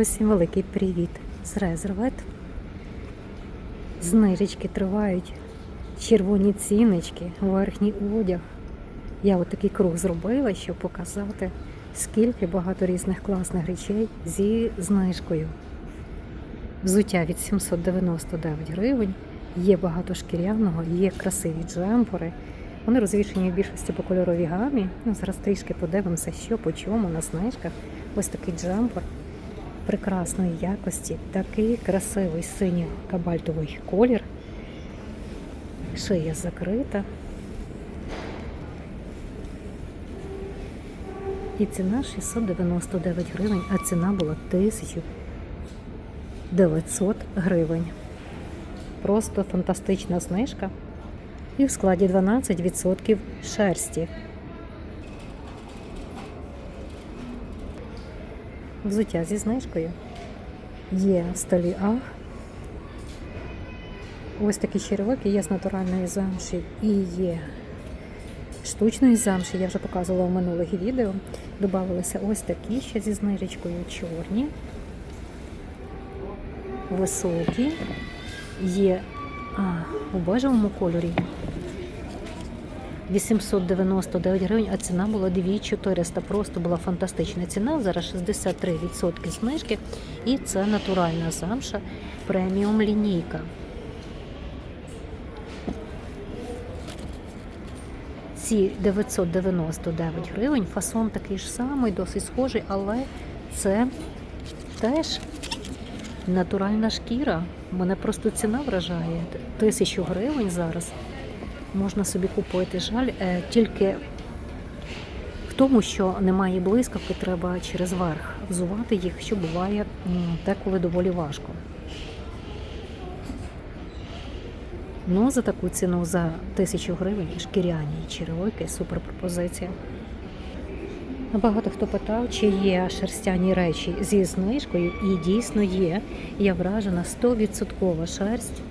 Усім великий привіт з Резервет. Знижечки тривають, червоні ціночки, верхній одяг. Я отакий круг зробила, щоб показати, скільки багато різних класних речей зі знижкою. Взуття від 799 гривень, є багато шкіряного, є красиві джемпери. Вони розвішені в більшості по кольоровій гамі. Ну, зараз трішки подивимося, що по чому на знижках. Ось такий джемпер прекрасної якості, такий красивий синій кабальтовий колір. Шия закрита. І ціна 699 гривень, а ціна була 1900 гривень. Просто фантастична знижка. І в складі 12% шерсті. Взуття зі знижкою. Є в столі А. Ось такі черевики є з натуральної замші і є штучної замші. Я вже показувала в минулих відео. Добавилися ось такі ще зі знижечкою чорні, високі, є а, у бежевому кольорі. 899 гривень, а ціна була 2400. Просто була фантастична ціна. Зараз 63% знижки. І це натуральна замша преміум лінійка. Ці 999 гривень. Фасон такий ж самий, досить схожий, але це теж натуральна шкіра. Мене просто ціна вражає. Тисячу гривень зараз можна собі купити. Жаль, е, тільки в тому, що немає блискавки, треба через верх взувати їх, що буває деколи доволі важко. Ну, за таку ціну за тисячу гривень шкіряні черевики, супер пропозиція. Багато хто питав, чи є шерстяні речі зі знижкою, і дійсно є. Я вражена 100% шерсть.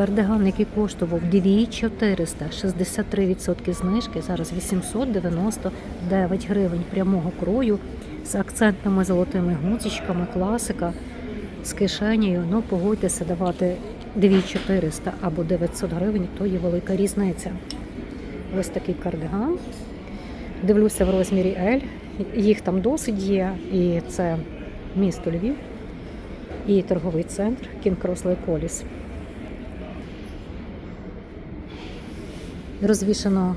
Кардиган, який коштував 2400, 63% знижки, зараз 899 гривень прямого крою з акцентними золотими гудзичками, класика з кишенею. Ну, погодьтеся, давати 2400 або 900 гривень, то є велика різниця. Ось такий кардиган. Дивлюся в розмірі L. Їх там досить є, і це місто Львів, і торговий центр Кінкрос Лейколіс. Розвішено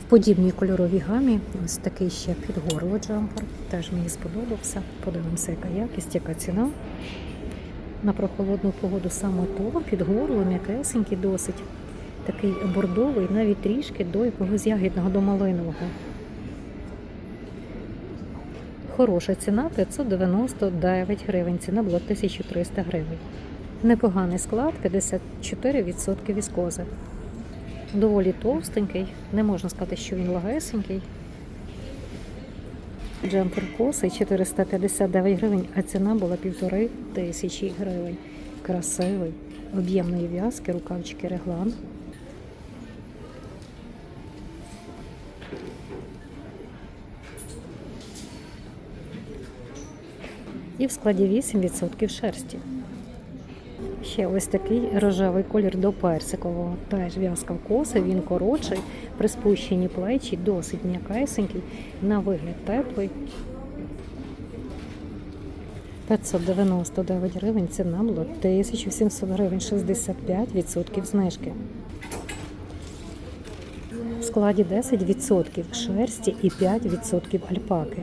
в подібній кольоровій гамі. Ось такий ще під горло джампер. Теж мені сподобався. Подивимося, яка якість, яка ціна. На прохолодну погоду саме то, під горло, м'якесенький досить. Такий бордовий, навіть трішки до якогось ягідного до малинового. Хороша ціна 599 гривень. Ціна була 1300 гривень. Непоганий склад, 54% віскози. Доволі товстенький, не можна сказати, що він лагесенький. Джемпер косий 459 гривень, а ціна була півтори тисячі гривень. Красивий, об'ємної в'язки, рукавчики реглан. І в складі 8% шерсті. Ще ось такий рожевий колір до персикового. Теж в'язка в коси, він коротший, при спущенні плечі, досить м'якесенький, на вигляд теплий. 599 гривень, ціна була 1700 гривень, 65% знижки. В складі 10% шерсті і 5% альпаки.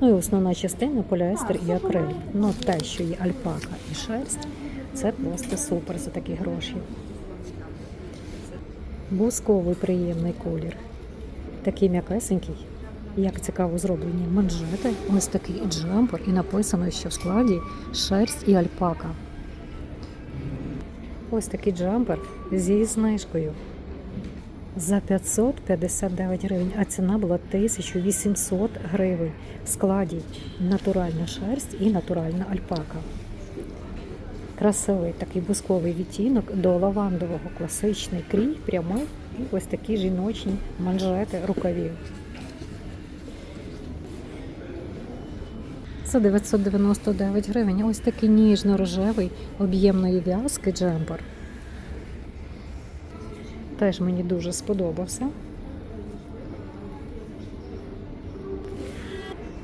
Ну і основна частина поліестер і акрил. Ну те, що є альпака і шерсть. Це просто супер за такі гроші. Бусковий приємний колір. Такий м'якесенький. Як цікаво зроблені манжети. Ось такий джемпер, і написано, що в складі шерсть і альпака. Ось такий джемпер зі знижкою. За 559 гривень, а ціна була 1800 гривень. В складі натуральна шерсть і натуральна альпака. Красивий такий бусковий відтінок до лавандового класичний крій, прямий і ось такі жіночні манжети рукавів. за 999 гривень. Ось такий ніжно-рожевий об'ємної в'язки джемпер. Теж мені дуже сподобався.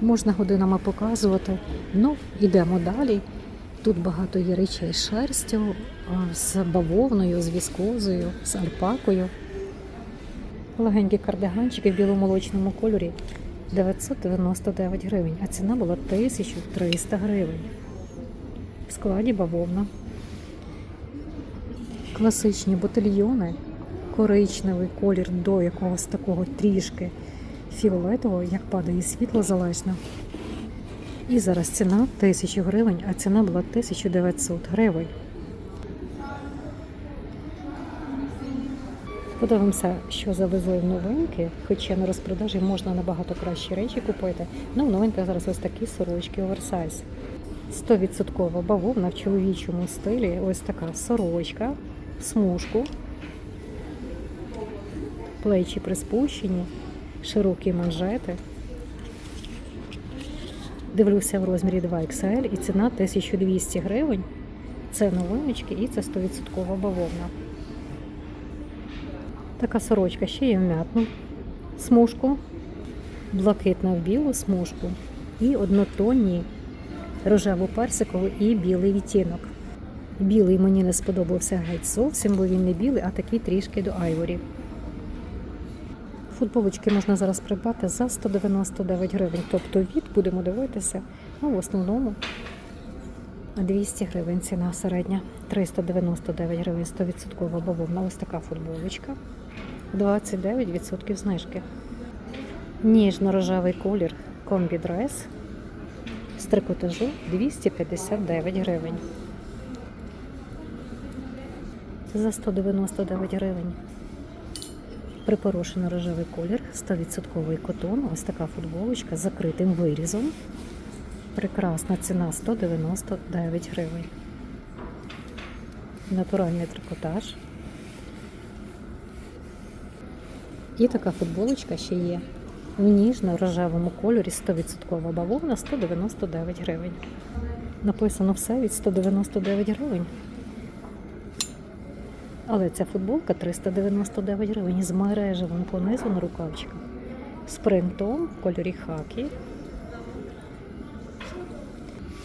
Можна годинами показувати. Ну, йдемо далі. Тут багато є речей з шерстю, з бавовною, з віскозою, з альпакою. Легенькі кардиганчики в біломолочному кольорі 999 гривень, а ціна була 1300 гривень. В складі бавовна. Класичні ботильйони, коричневий колір до якогось такого трішки фіолетового, як падає світло залежно. І зараз ціна 1000 гривень, а ціна була 1900 гривень. Подивимося, що завезли в новинки, хоча на розпродажі можна набагато кращі речі купити. Ну, в новинках зараз ось такі сорочки оверсайз. 100% бавовна в чоловічому стилі. Ось така сорочка, смужку, плечі приспущені, широкі манжети. Дивлюся в розмірі 2XL і ціна 1200 гривень. Це новиночки і це 100% бавовна. Така сорочка ще є в м'ятну смужку, блакитна в білу смужку і однотонні рожево-персиковий і білий відтінок. Білий мені не сподобався геть зовсім, бо він не білий, а такий трішки до айворі. Футболочки можна зараз придбати за 199 гривень. Тобто від будемо дивитися, ну в основному 200 гривень ціна середня, 399 гривень, 100% бавовна. Ось така футболочка. 29% знижки. Ніжно-рожевий колір комбі-дрес з трикотажу 259 гривень. За 199 гривень. Припорошено рожевий колір, 100% котон. Ось така футболочка з закритим вирізом. Прекрасна ціна 199 гривень. Натуральний трикотаж. І така футболочка ще є. В ніжно-рожевому кольорі 100% бавовна 199 гривень. Написано все від 199 гривень. Але ця футболка 399 гривень з мережевим понизу на рукавчиках. З принтом в кольорі хакі.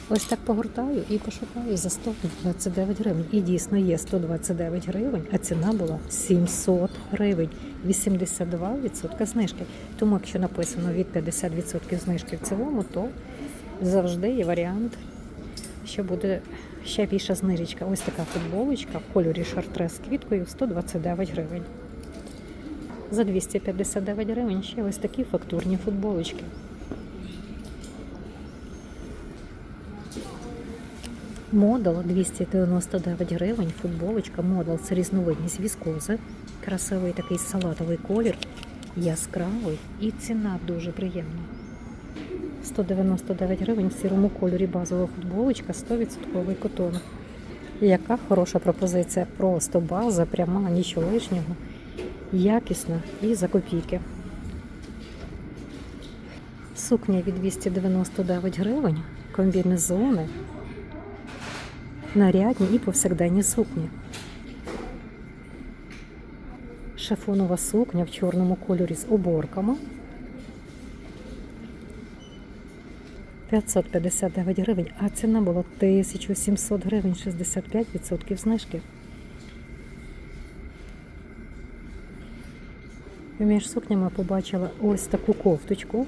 Ось так погортаю і пошукаю за 129 гривень. І дійсно є 129 гривень, а ціна була 700 гривень. 82% знижки. Тому, якщо написано від 50% знижки в цілому, то завжди є варіант, що буде ще більша знижечка. Ось така футболочка в кольорі шартрес з квіткою 129 гривень. За 259 гривень ще ось такі фактурні футболочки. Модел 299 гривень, футболочка, модел це різновидність віскози. Красивий такий салатовий колір, яскравий і ціна дуже приємна. 199 гривень в сірому кольорі базова футболочка, 100% котон. Яка хороша пропозиція, просто база, пряма, нічого лишнього, якісна і за копійки. Сукня від 299 гривень, комбінезони, нарядні і повсякденні сукні. Шифонова сукня в чорному кольорі з оборками. 559 гривень, а ціна була 1700 гривень, 65% знижки. Між сукнями побачила ось таку кофточку.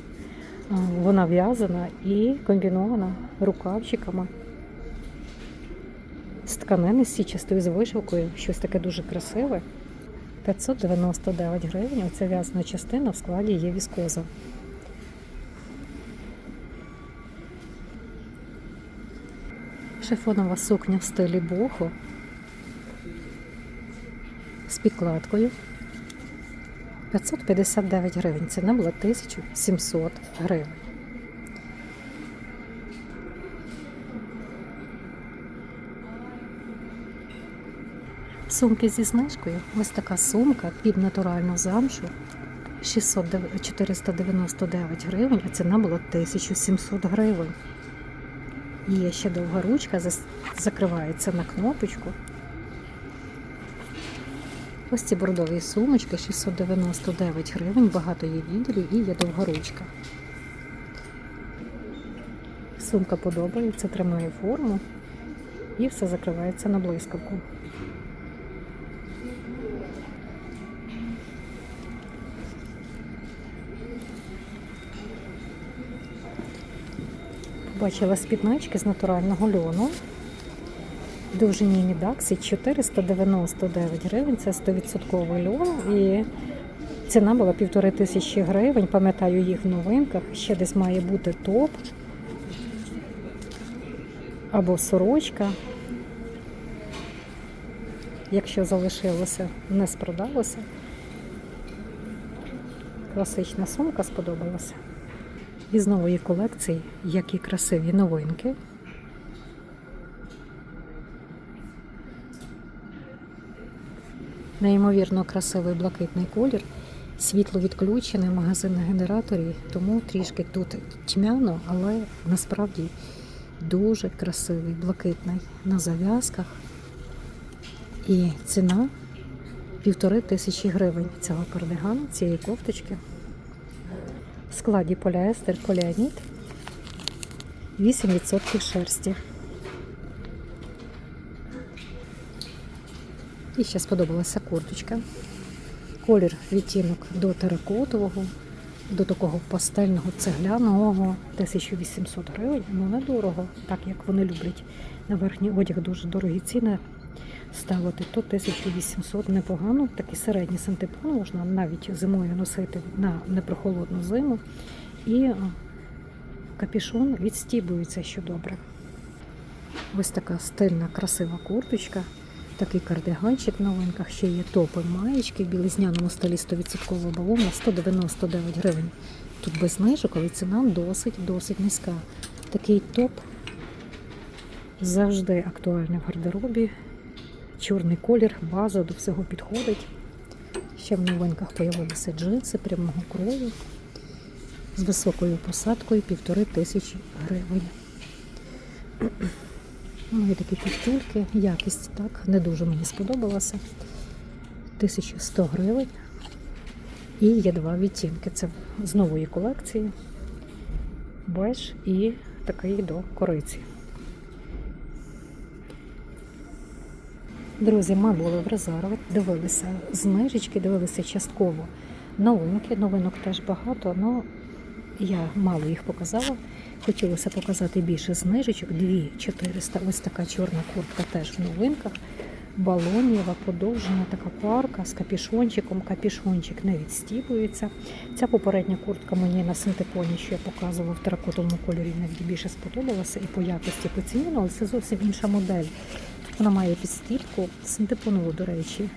Вона в'язана і комбінована рукавчиками з тканини січастою з вишивкою. Щось таке дуже красиве. 599 гривень. Оця в'язана частина в складі є віскоза. Шифонова сукня в стилі бохо з підкладкою. 559 гривень. Ціна була 1700 гривень. Сумки зі знижкою. Ось така сумка під натуральну замшу. 600, 499 гривень, а ціна була 1700 гривень. Є ще довга ручка, закривається на кнопочку. Ось ці бордові сумочки 699 гривень, багато є відділів і є довга ручка. Сумка подобається, тримає форму і все закривається на блискавку. Побачила спіднички з натурального льону. В довжині мідаксі 499 гривень. Це 100% льон. І ціна була півтори тисячі гривень. Пам'ятаю їх в новинках. Ще десь має бути топ або сорочка. Якщо залишилося, не спродалося. Класична сумка сподобалася. Із нової колекції, які красиві новинки. Неймовірно красивий блакитний колір. Світло відключене, магазин на генераторі, тому трішки тут тьмяно, але насправді дуже красивий, блакитний на зав'язках. І ціна півтори тисячі гривень цього кардигану, цієї кофточки. В складі поліестер, поліамід, 8% шерсті. І ще сподобалася курточка. Колір відтінок до теракотового, до такого пастельного цегляного 1800 гривень. Ну недорого, так як вони люблять. На верхній одяг дуже дорогі ціни ставити. То 1800 непогано, такий середній синтепон можна навіть зимою носити на непрохолодну зиму. І о, капюшон відстібується, що добре. Ось така стильна, красива курточка. Такий кардиганчик в новинках, ще є топи маєчки в білизняному стилі 100% бавовна 199 гривень. Тут без знижок, але ціна досить досить низька. Такий топ завжди актуальний в гардеробі. Чорний колір, база до всього підходить. Ще в новинках з'явилися джинси прямого крою з високою посадкою півтори тисячі гривень. Ну і такі підтюльки, якість так, не дуже мені сподобалася. 1100 гривень. І є два відтінки. Це з нової колекції. Беж і такий до кориці. Друзі, ми були в резерві, дивилися знижечки, дивилися частково новинки. Новинок теж багато, але я мало їх показала. Хотілося показати більше знижечок. 2400. Ось така чорна куртка теж в новинках. Балонієва, подовжена така парка з капішончиком. Капішончик не відстібується. Ця попередня куртка мені на синтепоні, що я показувала в теракотовому кольорі, навіть більше сподобалася і по якості по ціні, але це зовсім інша модель. Вона має підстіпку, синтепонову, до речі.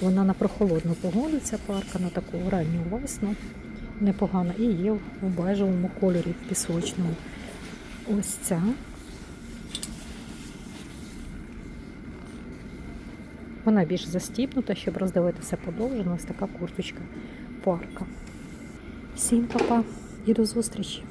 Вона на прохолодну погоду, ця парка, на таку ранню весну. Непогана. І є в бежевому кольорі, в пісочному. Ось ця. Вона більш застіпнута, щоб роздивитися подовжено. Ось така курточка парка. Всім па-па і до зустрічі!